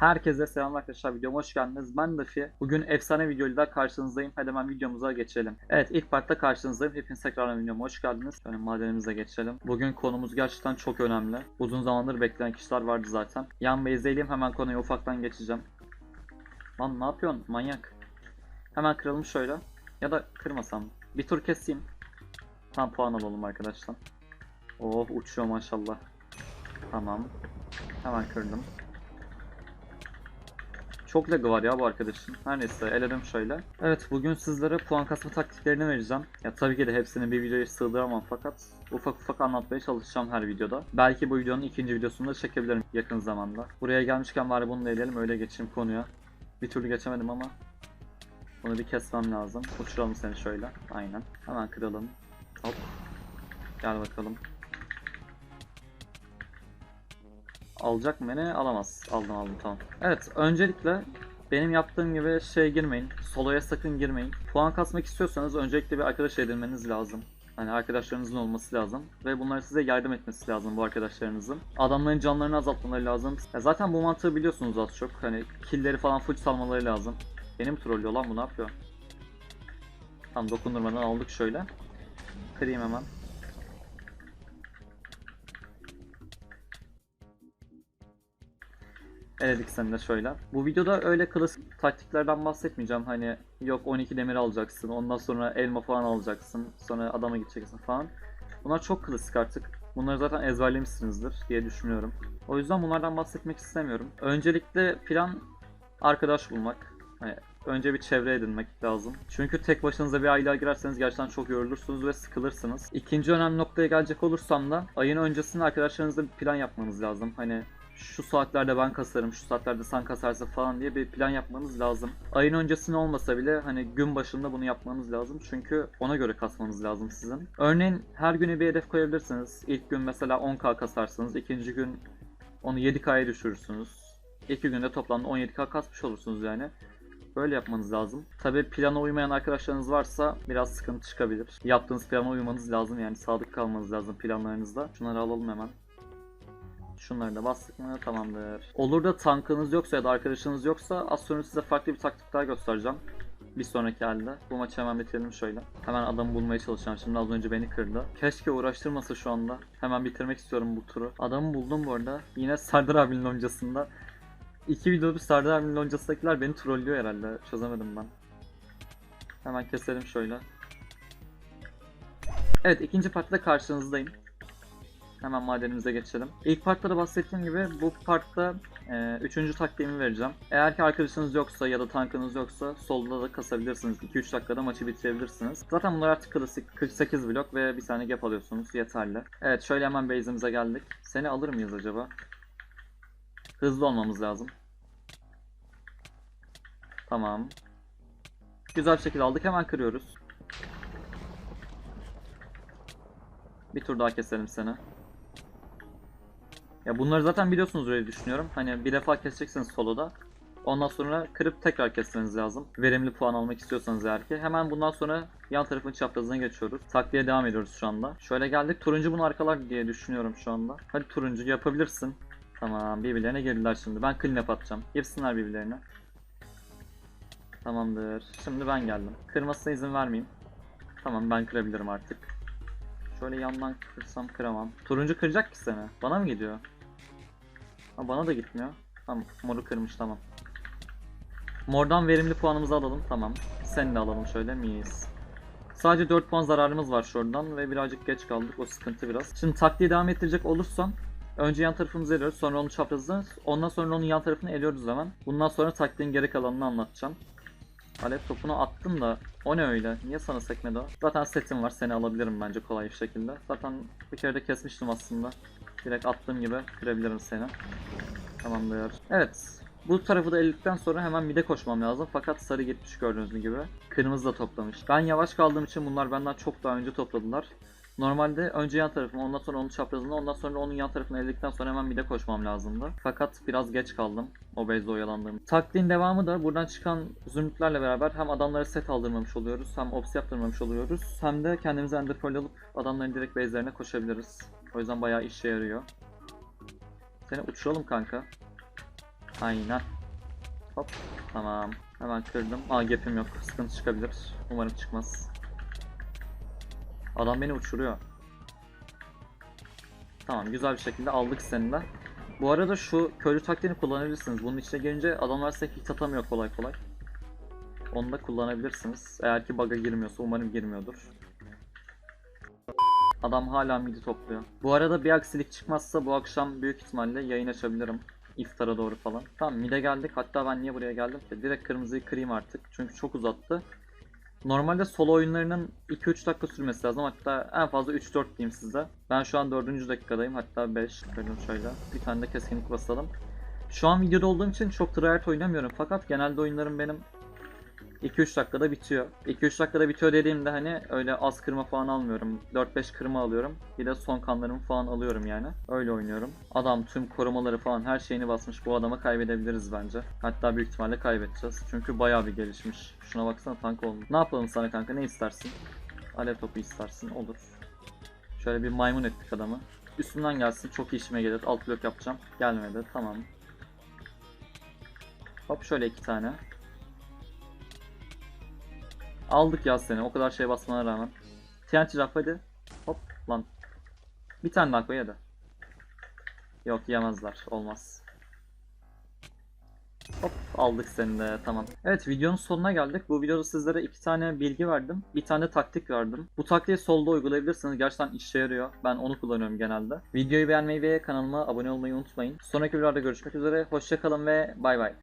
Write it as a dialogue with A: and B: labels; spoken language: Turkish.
A: Herkese selam arkadaşlar videoma hoş geldiniz. Ben Dafi. Bugün efsane videoyla karşınızdayım. Hadi hemen videomuza geçelim. Evet ilk partta karşınızdayım. Hepiniz tekrardan videoma hoş geldiniz. Şöyle madenimize geçelim. Bugün konumuz gerçekten çok önemli. Uzun zamandır bekleyen kişiler vardı zaten. Yan base'deyim hemen konuya ufaktan geçeceğim. Lan ne yapıyorsun manyak? Hemen kıralım şöyle. Ya da kırmasam. Bir tur keseyim. Tam puan alalım arkadaşlar. Oh uçuyor maşallah. Tamam. Hemen kırdım. Çok lagı var ya bu arkadaşın. Her neyse eledim şöyle. Evet bugün sizlere puan kasma taktiklerini vereceğim. Ya tabii ki de hepsini bir videoya sığdıramam fakat ufak ufak anlatmaya çalışacağım her videoda. Belki bu videonun ikinci videosunu da çekebilirim yakın zamanda. Buraya gelmişken bari bunu da eleyelim öyle geçeyim konuya. Bir türlü geçemedim ama bunu bir kesmem lazım. Uçuralım seni şöyle. Aynen. Hemen kıralım. Hop. Gel bakalım. Alacak mı beni? Alamaz. Aldım aldım tamam. Evet öncelikle benim yaptığım gibi şey girmeyin. Soloya sakın girmeyin. Puan kasmak istiyorsanız öncelikle bir arkadaş edinmeniz lazım. Hani arkadaşlarınızın olması lazım ve bunlar size yardım etmesi lazım bu arkadaşlarınızın. Adamların canlarını azaltmaları lazım. Ya zaten bu mantığı biliyorsunuz az çok. Hani killleri falan full salmaları lazım. Benim trollüyor lan bu ne yapıyor? Tam dokundurmadan aldık şöyle. Kırayım hemen. Eledik seni de şöyle. Bu videoda öyle klasik taktiklerden bahsetmeyeceğim. Hani yok 12 demir alacaksın, ondan sonra elma falan alacaksın, sonra adama gideceksin falan. Bunlar çok klasik artık. Bunları zaten ezberlemişsinizdir diye düşünüyorum. O yüzden bunlardan bahsetmek istemiyorum. Öncelikle plan arkadaş bulmak. Hani önce bir çevre edinmek lazım. Çünkü tek başınıza bir aylığa girerseniz gerçekten çok yorulursunuz ve sıkılırsınız. İkinci önemli noktaya gelecek olursam da ayın öncesinde arkadaşlarınızla bir plan yapmanız lazım. Hani şu saatlerde ben kasarım, şu saatlerde sen kasarsın falan diye bir plan yapmanız lazım. Ayın öncesinde olmasa bile hani gün başında bunu yapmanız lazım. Çünkü ona göre kasmanız lazım sizin. Örneğin her güne bir hedef koyabilirsiniz. İlk gün mesela 10k kasarsınız, ikinci gün onu 7k'ya düşürürsünüz. İki günde toplamda 17k kasmış olursunuz yani. Böyle yapmanız lazım. Tabi plana uymayan arkadaşlarınız varsa biraz sıkıntı çıkabilir. Yaptığınız plana uymanız lazım yani sadık kalmanız lazım planlarınızda. Şunları alalım hemen. Şunları da bastık mı tamamdır. Olur da tankınız yoksa ya da arkadaşınız yoksa az sonra size farklı bir taktik daha göstereceğim. Bir sonraki halde. Bu maçı hemen bitirelim şöyle. Hemen adamı bulmaya çalışacağım. Şimdi az önce beni kırdı. Keşke uğraştırmasa şu anda. Hemen bitirmek istiyorum bu turu. Adamı buldum bu arada. Yine Serdar abinin loncasında. İki videodur Serdar abinin loncasındakiler beni trollüyor herhalde. Çözemedim ben. Hemen keselim şöyle. Evet ikinci partta karşınızdayım. Hemen madenimize geçelim. İlk partta da bahsettiğim gibi bu partta e, üçüncü taktiğimi vereceğim. Eğer ki arkadaşınız yoksa ya da tankınız yoksa solda da kasabilirsiniz. 2-3 dakikada maçı bitirebilirsiniz. Zaten bunlar artık klasik 48 blok ve bir tane gap alıyorsunuz yeterli. Evet şöyle hemen base'imize geldik. Seni alır mıyız acaba? Hızlı olmamız lazım. Tamam. Güzel bir şekilde aldık hemen kırıyoruz. Bir tur daha keselim seni. Ya bunları zaten biliyorsunuz öyle düşünüyorum. Hani bir defa keseceksiniz soloda. Ondan sonra kırıp tekrar kesmeniz lazım. Verimli puan almak istiyorsanız eğer ki. Hemen bundan sonra yan tarafın çaprazına geçiyoruz. Taktiğe devam ediyoruz şu anda. Şöyle geldik. Turuncu bunu arkalar diye düşünüyorum şu anda. Hadi turuncu yapabilirsin. Tamam birbirlerine girdiler şimdi. Ben clean up atacağım. Girsinler birbirlerine. Tamamdır. Şimdi ben geldim. Kırmasına izin vermeyeyim. Tamam ben kırabilirim artık. Şöyle yandan kırsam kıramam. Turuncu kıracak ki seni. Bana mı gidiyor? Ha, bana da gitmiyor. Tamam moru kırmış tamam. Mordan verimli puanımızı alalım tamam. Seni de alalım şöyle miyiz? Sadece 4 puan zararımız var şuradan ve birazcık geç kaldık o sıkıntı biraz. Şimdi taktiği devam ettirecek olursam Önce yan tarafımızı eliyoruz sonra onu çaprazını ondan sonra onun yan tarafını eliyoruz hemen. Bundan sonra taktiğin geri kalanını anlatacağım. Alev topunu attım da o ne öyle? Niye sana sekmedi o? Zaten setim var seni alabilirim bence kolay bir şekilde. Zaten bir kere de kesmiştim aslında. Direkt attığım gibi kırabilirim seni. Tamamdır. Evet. Bu tarafı da eldikten sonra hemen mide koşmam lazım. Fakat sarı gitmiş gördüğünüz gibi. Kırmızı da toplamış. Ben yavaş kaldığım için bunlar benden çok daha önce topladılar. Normalde önce yan tarafımı, ondan sonra onun çaprazını, ondan sonra onun yan tarafını eldikten sonra hemen mide koşmam lazımdı. Fakat biraz geç kaldım o base'de oyalandığım. Taktiğin devamı da buradan çıkan zümrütlerle beraber hem adamlara set aldırmamış oluyoruz, hem ops yaptırmamış oluyoruz, hem de kendimize ender alıp adamların direkt base'lerine koşabiliriz. O yüzden bayağı işe yarıyor. Seni uçuralım kanka. Aynen. Hop. Tamam. Hemen kırdım. Aa gap'im yok. Sıkıntı çıkabilir. Umarım çıkmaz. Adam beni uçuruyor. Tamam güzel bir şekilde aldık seni de. Bu arada şu köylü taktiğini kullanabilirsiniz. Bunun içine gelince adamlar size hit atamıyor kolay kolay. Onu da kullanabilirsiniz. Eğer ki bug'a girmiyorsa umarım girmiyordur. Adam hala midi topluyor. Bu arada bir aksilik çıkmazsa bu akşam büyük ihtimalle yayın açabilirim. İftara doğru falan. Tamam mid'e geldik. Hatta ben niye buraya geldim? Direkt kırmızıyı kırayım artık. Çünkü çok uzattı. Normalde solo oyunlarının 2-3 dakika sürmesi lazım. Hatta en fazla 3-4 diyeyim size. Ben şu an 4. dakikadayım. Hatta 5. Kırdım şöyle. Bir tane de keskinlik basalım. Şu an videoda olduğum için çok tryhard oynamıyorum. Fakat genelde oyunlarım benim 2-3 dakikada bitiyor. 2-3 dakikada bitiyor dediğimde hani öyle az kırma falan almıyorum. 4-5 kırma alıyorum. Bir de son kanlarımı falan alıyorum yani. Öyle oynuyorum. Adam tüm korumaları falan her şeyini basmış. Bu adama kaybedebiliriz bence. Hatta büyük ihtimalle kaybedeceğiz. Çünkü bayağı bir gelişmiş. Şuna baksana tank olmuş. Ne yapalım sana kanka ne istersin? Alev topu istersin olur. Şöyle bir maymun ettik adamı. Üstünden gelsin çok işime gelir. Alt blok yapacağım. Gelmedi tamam. Hop şöyle iki tane. Aldık ya seni o kadar şey basmana rağmen. TNT raf hadi. Hop lan. Bir tane daha koy hadi. Yok yemezler olmaz. Hop aldık seni de tamam. Evet videonun sonuna geldik. Bu videoda sizlere iki tane bilgi verdim. Bir tane taktik verdim. Bu taktiği solda uygulayabilirsiniz. Gerçekten işe yarıyor. Ben onu kullanıyorum genelde. Videoyu beğenmeyi ve kanalıma abone olmayı unutmayın. Sonraki videolarda görüşmek üzere. Hoşçakalın ve bay bay.